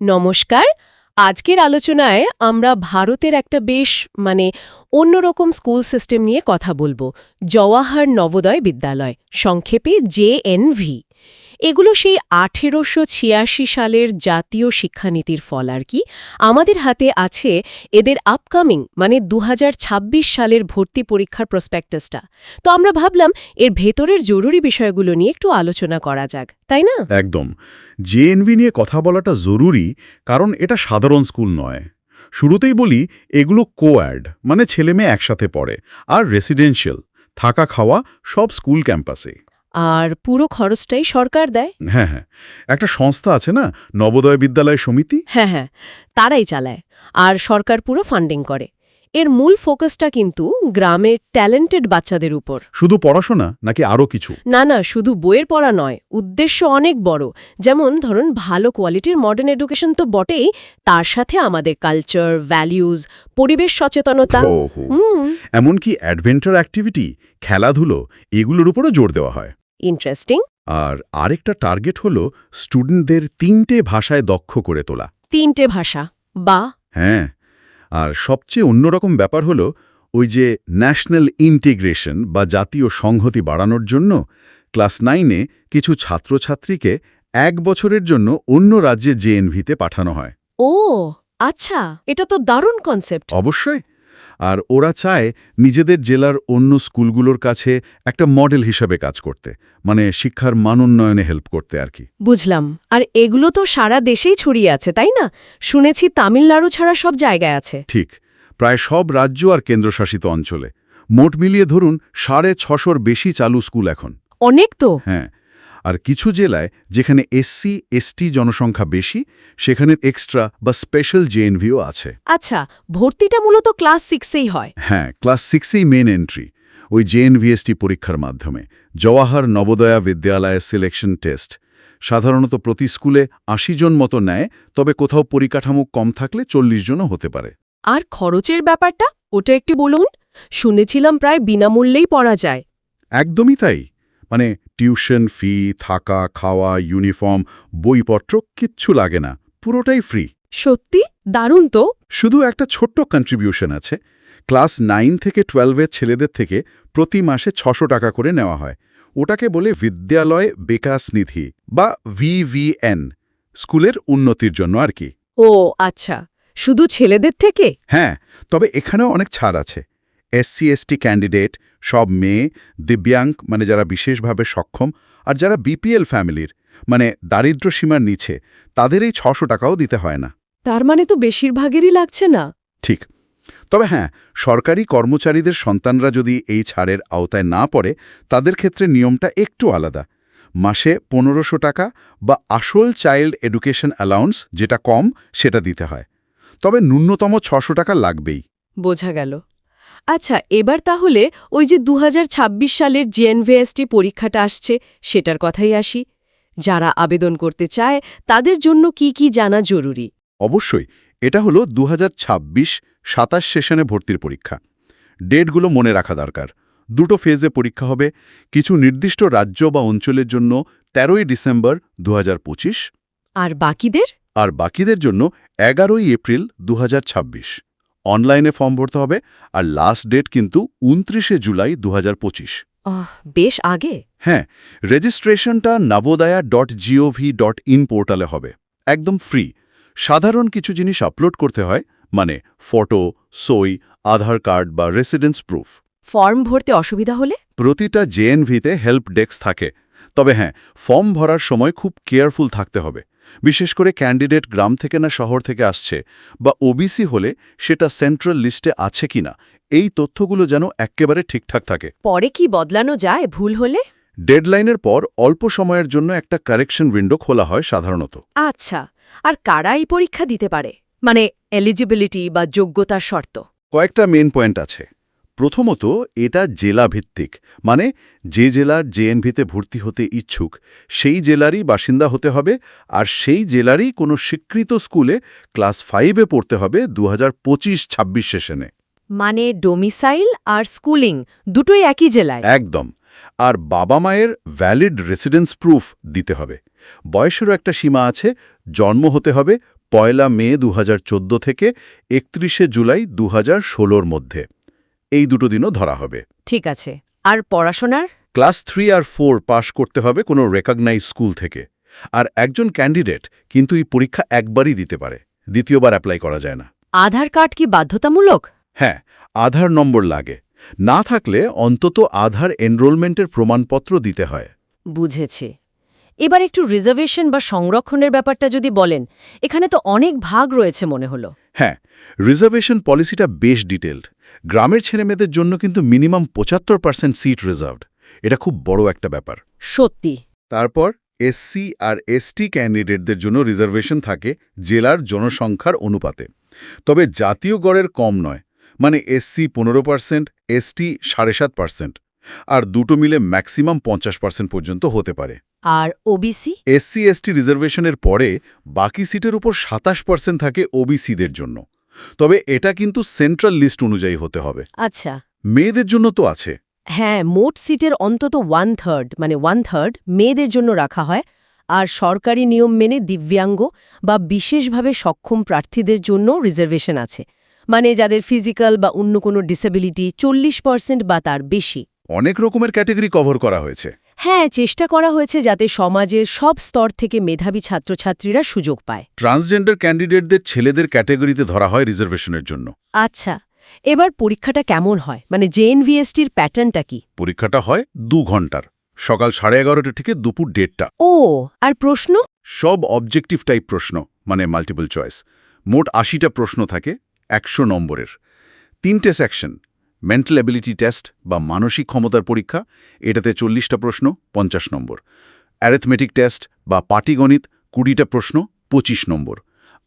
নমস্কার। আজকের আলোচনায় আমরা ভারতের একটা বেশ মানে অন্যরকম স্কুল সিস্টেম নিয়ে কথা বলব। জওয়াহার নবোদয় বিদ্যালয়, সংক্ষেপে জেএনভি এগুলো সেই আঠেরোশো ছিয়াশি সালের জাতীয় শিক্ষানীতির ফল আর কি। আমাদের হাতে আছে এদের আপকামিং মানে দু হাজার ছাব্বিশ সালের ভর্তি পরীক্ষার প্রসপেক্টাসটা তো আমরা ভাবলাম এর ভেতরের জরুরি বিষয়গুলো নিয়ে একটু আলোচনা করা যাক, তাই না? একদম। জেএনভি নিয়ে কথা বলাটা জরুরি কারণ এটা সাধারণ স্কুল নয়। শুরুতেই বলি এগুলো কোঅ্যাড মানে ছেলেমেয়ে একসাথে পড়ে, আর রেসিডেন্সিয়াল থাকা খাওয়া সব স্কুল ক্যাম্পাসে। আর পুরো খরচটাই সরকার দেয়। হ্যাঁ হ্যাঁ। একটা সংস্থা আছে না? নবোদয় বিদ্যালয় সমিতি? হ্যাঁ হ্যাঁ। তারাই চালায়। আর সরকার পুরো ফান্ডিং করে। এর মূল ফোকাসটা কিন্তু গ্রামের ট্যালেন্টেড বাচ্চাদের উপর। শুধু পড়াশোনা নাকি আরও কিছু? না না শুধু বইয়ের পড়া নয় উদ্দেশ্য অনেক বড়। যেমন ধরুন ভালো কোয়ালিটির মডার্ন এডুকেশন তো বটেই তার সাথে আমাদের কালচার ভ্যালিউজ পরিবেশ সচেতনতা। এমনকি অ্যাডভেঞ্চার অ্যাক্টিভিটি খেলাধুলো এগুলোর উপরও জোর দেওয়া হয়। ইন্টারেস্টিং আর আরেকটা টার্গেট হলো স্টুডেন্টদের তিনটে ভাষায় দক্ষ করে তোলা। তিনটে ভাষা বা হ্যাঁ। আর সবচেয়ে অন্যরকম ব্যাপার হলো ওই যে ন্যাশনাল ইন্টিগ্রেশন বা জাতীয় সংহতি বাড়ানোর জন্য ক্লাস নাইনে কিছু ছাত্রছাত্রীকে এক বছরের জন্য অন্য রাজ্যে জেএনভিতে পাঠানো হয়। ও আচ্ছা এটা তো দারুণ কনসেপ্ট। অবশ্যই। আর ওরা চায় নিজেদের জেলার অন্য স্কুলগুলোর কাছে একটা মডেল হিসাবে কাজ করতে মানে শিক্ষার মান উন্নয়নে হেল্প করতে আর কি। বুঝলাম। আর এগুলো তো সারা দেশেই ছড়িয়ে আছে তাই না? শুনেছি তামিলনাড়ু ছাড়া সব জায়গায় আছে। ঠিক। প্রায় সব রাজ্য আর কেন্দ্রশাসিত অঞ্চলে। মোট মিলিয়ে ধরুন সাড়ে ছশোর বেশি চালু স্কুল এখন। অনেক তো। হ্যাঁ। আর কিছু জেলায় যেখানে এসসি এসটি জনসংখ্যা বেশি সেখানে এক্সট্রা বা স্পেশাল জেএনভিও আছে। আচ্ছা ভর্তিটা মূলত ক্লাস সিক্সেই হয়। হ্যাঁ ক্লাস সিক্সেই মেন এন্ট্রি ওই জেএনভিএসটি পরীক্ষার মাধ্যমে। জওয়াহর নবোদয়া বিদ্যালয়ের সিলেকশন টেস্ট সাধারণত প্রতি স্কুলে আশি জন মতো নেয় তবে কোথাও পরিকাঠামো কম থাকলে চল্লিশ জনও হতে পারে। আর খরচের ব্যাপারটা ওটা একটু বলুন? শুনেছিলাম প্রায় বিনামূল্যেই পড়া যায়। একদমই তাই। মানে টিউশন ফি থাকা খাওয়া ইউনিফর্ম বইপত্র কিচ্ছু লাগে না পুরোটাই ফ্রি। সত্যি? দারুণ তো। শুধু একটা ছোট্ট কন্ট্রিবিউশন আছে। ক্লাস নাইন থেকে টুয়েলভের ছেলেদের থেকে প্রতি মাসে ছশো টাকা করে নেওয়া হয়। ওটাকে বলে বিদ্যালয় বিকাশ নিধি বা ভিভিএন স্কুলের উন্নতির জন্য আর কি। ও আচ্ছা। শুধু ছেলেদের থেকে? হ্যাঁ তবে এখানেও অনেক ছাড় আছে। এসসি এসটি ক্যান্ডিডেট সব মেয়ে দিব্যাঙ্গ মানে যারা বিশেষভাবে সক্ষম আর যারা বিপিএল ফ্যামিলির মানে দারিদ্র সীমার নিচে তাদের এই ছশো টাকাও দিতে হয় না। তার মানে তো বেশিরভাগেরই লাগছে না। ঠিক। তবে হ্যাঁ সরকারি কর্মচারীদের সন্তানরা যদি এই ছাড়ের আওতায় না পড়ে তাদের ক্ষেত্রে নিয়মটা একটু আলাদা। মাসে পনেরোশো টাকা বা আসল চাইল্ড এডুকেশন অ্যালাউন্স যেটা কম সেটা দিতে হয়। তবে ন্যূনতম ছশো টাকা লাগবেই। বোঝা গেল। আচ্ছা এবার তাহলে ওই যে দু হাজার ছাব্বিশ সালের জেএনভিএসটি পরীক্ষাটা আসছে সেটার কথাই আসি। যারা আবেদন করতে চায় তাদের জন্য কি কি জানা জরুরি? অবশ্যই এটা হলো দু হাজার ছাব্বিশ সাতাশ সেশনে ভর্তির পরীক্ষা। ডেটগুলো মনে রাখা দরকার। দুটো ফেজে পরীক্ষা হবে কিছু নির্দিষ্ট রাজ্য বা অঞ্চলের জন্য তেরোই ডিসেম্বর দু হাজার পঁচিশ। আর বাকিদের? আর বাকিদের জন্য এগারোই এপ্রিল দু হাজার ছাব্বিশ। অনলাইনে ফর্ম ভরতে হবে আর লাস্ট ডেট কিন্তু উনত্রিশে জুলাই আহ বেশ আগে। হ্যাঁ রেজিস্ট্রেশনটা Navodaya dot GOV dot in পোর্টালে হবে। একদম ফ্রি সাধারণ কিছু জিনিস আপলোড করতে হয় মানে ফটো সই আধার কার্ড বা রেসিডেন্স প্রুফ ফর্ম ভরতে অসুবিধা হলে? প্রতিটা জেএনভিতে হেল্প ডেস্ক থাকে। তবে হ্যাঁ ফর্ম ভরার সময় খুব কেয়ারফুল থাকতে হবে। বিশেষ করে ক্যান্ডিডেট গ্রাম থেকে না শহর থেকে আসছে বা ওবিসি হলে সেটা সেন্ট্রাল লিস্টে আছে কিনা এই তথ্যগুলো যেন একেবারে ঠিকঠাক থাকে। পরে কি বদলানো যায় ভুল হলে? ডেডলাইনের পর অল্প সময়ের জন্য একটা কারেকশন উইন্ডো খোলা হয় সাধারণত। আচ্ছা আর কারা এই পরীক্ষা দিতে পারে? মানে এলিজিবিলিটি বা যোগ্যতার শর্ত। কয়েকটা মেন পয়েন্ট আছে। প্রথমত এটা জেলা ভিত্তিক মানে যে জেলার জেএনভিতে ভর্তি হতে ইচ্ছুক সেই জেলারই বাসিন্দা হতে হবে আর সেই জেলারই কোনো স্বীকৃত স্কুলে ক্লাস ফাইভে পড়তে হবে দু হাজার পঁচিশ ছাব্বিশ সেশনে। মানে ডোমিসাইল আর স্কুলিং দুটোই একই জেলায়? একদম আর বাবা মায়ের ভ্যালিড রেসিডেন্স প্রুফ দিতে হবে। বয়সেরও একটা সীমা আছে জন্ম হতে হবে পয়লা মে দু হাজার চোদ্দ থেকে একত্রিশে জুলাই দু ষোলোর মধ্যে। এই দুটো দিনও ধরা হবে। ঠিক আছে। আর পড়াশোনার? ক্লাস থ্রি আর ফোর পাশ করতে হবে কোনো রেকগনাইজ স্কুল থেকে। আর একজন ক্যান্ডিডেট কিন্তু এই পরীক্ষা একবারই দিতে পারে। দ্বিতীয়বার অ্যাপ্লাই করা যায় না। আধার কার্ড কি বাধ্যতামূলক? হ্যাঁ আধার নম্বর লাগে। না থাকলে অন্তত আধার এনরোলমেন্টের প্রমাণপত্র দিতে হয়। বুঝেছি। এবার একটু রিজার্ভেশন বা সংরক্ষণের ব্যাপারটা যদি বলেন এখানে তো অনেক ভাগ রয়েছে মনে হলো। হ্যাঁ রিজার্ভেশন পলিসিটা বেশ ডিটেলড গ্রামের ছেলেমেয়েদের জন্য কিন্তু মিনিমাম পঁচাত্তর পার্সেন্ট সিট রিজার্ভড এটা খুব বড় একটা ব্যাপার। সত্যি। তারপর এসসি আর এসটি ক্যান্ডিডেটদের জন্য রিজার্ভেশন থাকে জেলার জনসংখ্যার অনুপাতে। তবে জাতীয় গড়ের কম নয়। মানে এসসি পনেরো পার্সেন্ট এসটি সাড়ে সাত পার্সেন্ট আর দুটো মিলে ম্যাক্সিমাম পঞ্চাশ পার্সেন্ট পর্যন্ত হতে পারে। আর ওবিসি এসসি এসটি রিজার্ভেশনের পরে বাকি সিটের উপর সাতাশ পার্সেন্ট থাকে ওবিসিদের জন্য। তবে এটা কিন্তু সেন্ট্রাল লিস্ট অনুযায়ী হতে হবে। আচ্ছা। মেয়েদের জন্য তো আছে। হ্যাঁ মোট সিটের অন্তত ওয়ান থার্ড মানে ওয়ান থার্ড মেয়েদের জন্য রাখা হয়। আর সরকারি নিয়ম মেনে দিব্যাঙ্গ বা বিশেষভাবে সক্ষম প্রার্থীদের জন্য রিজার্ভেশন আছে। মানে যাদের ফিজিক্যাল বা অন্য কোনো ডিসেবিলিটি চল্লিশ পার্সেন্ট বা তার বেশি। অনেক রকমের ক্যাটেগরি কভার করা হয়েছে। হ্যাঁ চেষ্টা করা হয়েছে যাতে সমাজের সব স্তর থেকে মেধাবী ছাত্রছাত্রীরা সুযোগ পায়। ট্রান্সজেন্ডার ক্যান্ডিডেটদের ছেলেদের ক্যাটেগরিতে ধরা হয় রিজার্ভেশনের জন্য। আচ্ছা এবার পরীক্ষাটা কেমন হয়? মানে জেএনভিএসটির প্যাটার্নটা কি? পরীক্ষাটা হয় দু ঘণ্টার সকাল সাড়ে এগারোটা থেকে দুপুর দেড়টা। ও আর প্রশ্ন? সব অবজেক্টিভ টাইপ প্রশ্ন মানে মাল্টিপল চয়েস। মোট আশিটা প্রশ্ন থাকে একশো নম্বরের। তিনটে সেকশন মেন্টাল অ্যাবিলিটি টেস্ট বা মানসিক ক্ষমতার পরীক্ষা এটাতে চল্লিশটা প্রশ্ন পঞ্চাশ নম্বর। অ্যারিথমেটিক টেস্ট বা পাটিগণিত কুড়িটা প্রশ্ন পঁচিশ নম্বর।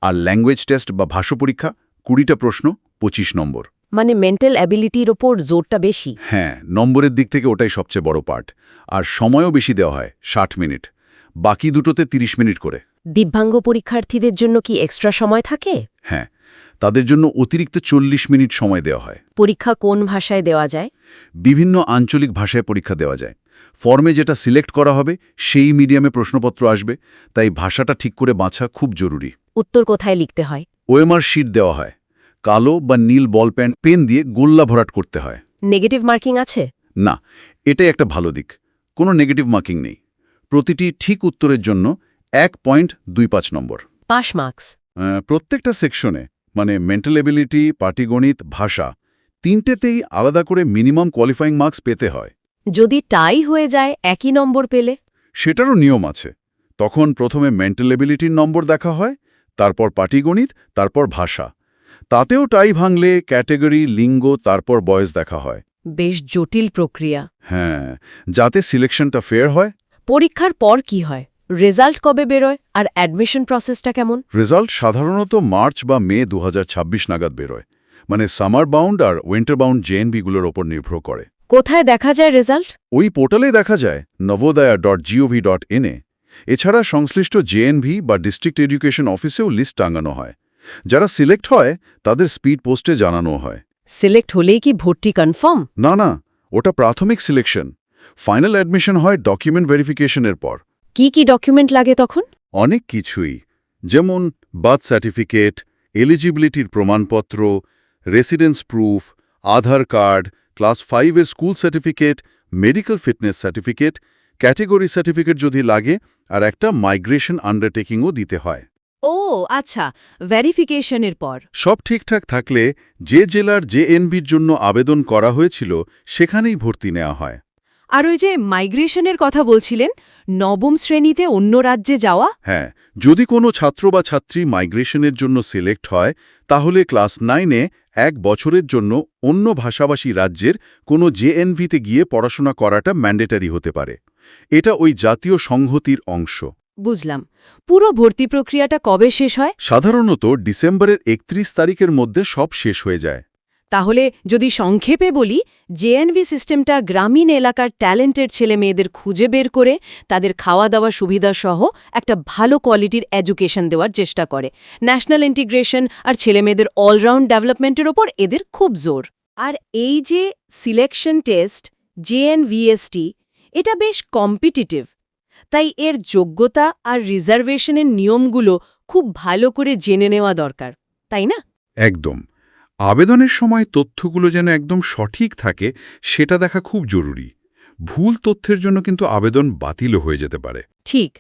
আর ল্যাঙ্গুয়েজ টেস্ট বা ভাষ্য পরীক্ষা কুড়িটা প্রশ্ন পঁচিশ নম্বর। মানে মেন্টাল অ্যাবিলিটির ওপর জোরটা বেশি? হ্যাঁ নম্বরের দিক থেকে ওটাই সবচেয়ে বড় পার্ট আর সময়ও বেশি দেওয়া হয় ষাট মিনিট। বাকি দুটোতে ৩০ মিনিট করে। দিব্যাঙ্গ পরীক্ষার্থীদের জন্য কি এক্সট্রা সময় থাকে? হ্যাঁ তাদের জন্য অতিরিক্ত চল্লিশ মিনিট সময় দেওয়া হয়। পরীক্ষা কোন ভাষায় দেওয়া যায়? বিভিন্ন আঞ্চলিক ভাষায় পরীক্ষা দেওয়া যায়। ফর্মে যেটা সিলেক্ট করা হবে সেই মিডিয়ামে প্রশ্নপত্র আসবে তাই ভাষাটা ঠিক করে বাছা খুব জরুরি। উত্তর কোথায় লিখতে হয়? ওএমআর শিট দেওয়া হয়। কালো বা নীল বল প্যান্ট পেন দিয়ে গোল্লা ভরাট করতে হয়। নেগেটিভ মার্কিং আছে? না এটাই একটা ভালো দিক। কোনো নেগেটিভ মার্কিং নেই। প্রতিটি ঠিক উত্তরের জন্য এক পয়েন্ট দুই পাঁচ নম্বর। Pass marks. প্রত্যেকটা সেকশনে মানে মেন্টাল এবিলিটি পাটিগণিত ভাষা তিনটেতেই আলাদা করে মিনিমাম কোয়ালিফাইং মার্কস পেতে হয়। যদি টাই হয়ে যায় একই নম্বর পেলে? সেটারও নিয়ম আছে। তখন প্রথমে মেন্টাল এবিলিটির নম্বর দেখা হয় তারপর পাটিগণিত তারপর ভাষা। তাতেও টাই ভাঙলে ক্যাটেগরি লিঙ্গ তারপর বয়স দেখা হয়। বেশ জটিল প্রক্রিয়া। হ্যাঁ যাতে সিলেকশনটা ফেয়ার হয়। পরীক্ষার পর কি হয়? রেজাল্ট কবে বেরোয় আর অ্যাডমিশন প্রসেসটা কেমন? রেজাল্ট সাধারণত মার্চ বা মে দু হাজার ছাব্বিশ নাগাদ বেরোয়। মানে সামার বাউন্ড আর উইন্টার বাউন্ড জেএনবিগুলোর ওপর নির্ভর করে। কোথায় দেখা যায় রেজাল্ট? ওই পোর্টালে দেখা যায় নবোদয়া ডট জিওভি ডট ইনে এছাড়া সংশ্লিষ্ট জেএনভি বা ডিস্ট্রিক্ট এডুকেশন অফিসেও লিস্ট টাঙানো হয়। যারা সিলেক্ট হয় তাদের স্পিড পোস্টে জানানো হয়। সিলেক্ট হলেই কি ভর্তি কনফার্ম? না না ওটা প্রাথমিক সিলেকশন। ফাইনাল অ্যাডমিশন হয় ডকুমেন্ট ভেরিফিকেশনের পর। কি কি ডকুমেন্ট লাগে তখন? অনেক কিছুই যেমন বার্থ সার্টিফিকেট এলিজিবিলিটির প্রমাণপত্র residence proof Aadhaar card class ফাইভের school certificate medical fitness certificate category certificate যদি লাগে আর একটা মাইগ্রেশন আন্ডারটেকিংও দিতে হয়। ও আচ্ছা ভেরিফিকেশনের পর। সব ঠিকঠাক থাকলে যে জেলার যে এনবির জন্য আবেদন করা হয়েছিল সেখানেই ভর্তি নেওয়া হয়। আর ওই যে মাইগ্রেশনের কথা বলছিলেন নবম শ্রেণীতে অন্য রাজ্যে যাওয়া? হ্যাঁ যদি কোনো ছাত্র বা ছাত্রী মাইগ্রেশনের জন্য সিলেক্ট হয় তাহলে ক্লাস নাইনে এক বছরের জন্য অন্য ভাষাভাষী রাজ্যের কোনো জেএনভিতে গিয়ে পড়াশোনা করাটা ম্যান্ডেটারি হতে পারে। এটা ওই জাতীয় সংহতির অংশ। বুঝলাম। পুরো ভর্তি প্রক্রিয়াটা কবে শেষ হয়? সাধারণত ডিসেম্বরের একত্রিশ তারিখের মধ্যে সব শেষ হয়ে যায়। তাহলে যদি সংক্ষেপে বলি জেএনভি সিস্টেমটা গ্রামীণ এলাকার ট্যালেন্টেড ছেলে মেয়েদের খুঁজে বের করে, তাদের খাওয়া দাওয়া সুবিধা সহ একটা ভালো কোয়ালিটির এডুকেশন দেওয়ার চেষ্টা করে। ন্যাশনাল ইন্টিগ্রেশন আর ছেলেমেয়েদের অলরাউন্ড ডেভেলপমেন্টের ওপর এদের খুব জোর। আর এই যে সিলেকশন টেস্ট জেএনভিএসটি এটা বেশ কম্পিটিটিভ। তাই এর যোগ্যতা আর রিজার্ভেশনের নিয়মগুলো খুব ভালো করে জেনে নেওয়া দরকার, তাই না? একদম। আবেদনের সময় তথ্যগুলো যেন একদম সঠিক থাকে সেটা দেখা খুব জরুরি। ভুল তথ্যের জন্য কিন্তু আবেদন বাতিলও হয়ে যেতে পারে। ঠিক।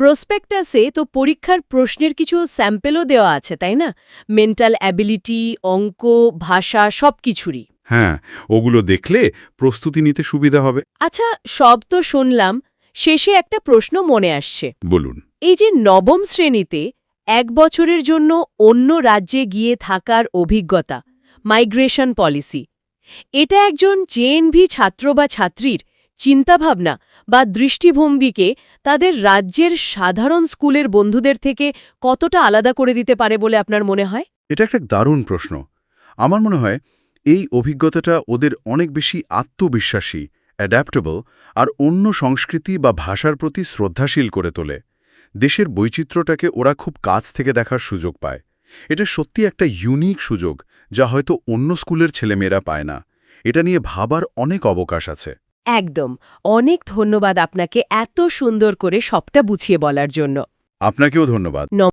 প্রসপেক্টাসে তো পরীক্ষার প্রশ্নের কিছু স্যাম্পেলও দেওয়া আছে তাই না? মেন্টাল অ্যাবিলিটি অঙ্ক ভাষা সব কিছুরই হ্যাঁ ওগুলো দেখলে প্রস্তুতি নিতে সুবিধা হবে। আচ্ছা সব তো শুনলাম শেষে একটা প্রশ্ন মনে আসছে। বলুন। এই যে নবম শ্রেণীতে এক বছরের জন্য অন্য রাজ্যে গিয়ে থাকার অভিজ্ঞতা মাইগ্রেশন পলিসি এটা একজন জেএনভি ছাত্র বা ছাত্রীর চিন্তাভাবনা বা দৃষ্টিভঙ্গিকে তাদের রাজ্যের সাধারণ স্কুলের বন্ধুদের থেকে কতটা আলাদা করে দিতে পারে বলে আপনার মনে হয়? এটা একটা দারুণ প্রশ্ন। আমার মনে হয় এই অভিজ্ঞতাটা ওদের অনেক বেশি আত্মবিশ্বাসী অ্যাডাপ্টেবল আর অন্য সংস্কৃতি বা ভাষার প্রতি শ্রদ্ধাশীল করে তোলে। দেশের বৈচিত্র্যটাকে ওরা খুব কাছ থেকে দেখার সুযোগ পায়। এটা সত্যি একটা ইউনিক সুযোগ যা হয়তো অন্য স্কুলের ছেলেমেয়েরা পায় না। এটা নিয়ে ভাবার অনেক অবকাশ আছে। একদম। অনেক ধন্যবাদ আপনাকে এত সুন্দর করে সবটা বুঝিয়ে বলার জন্য। আপনাকেও ধন্যবাদ।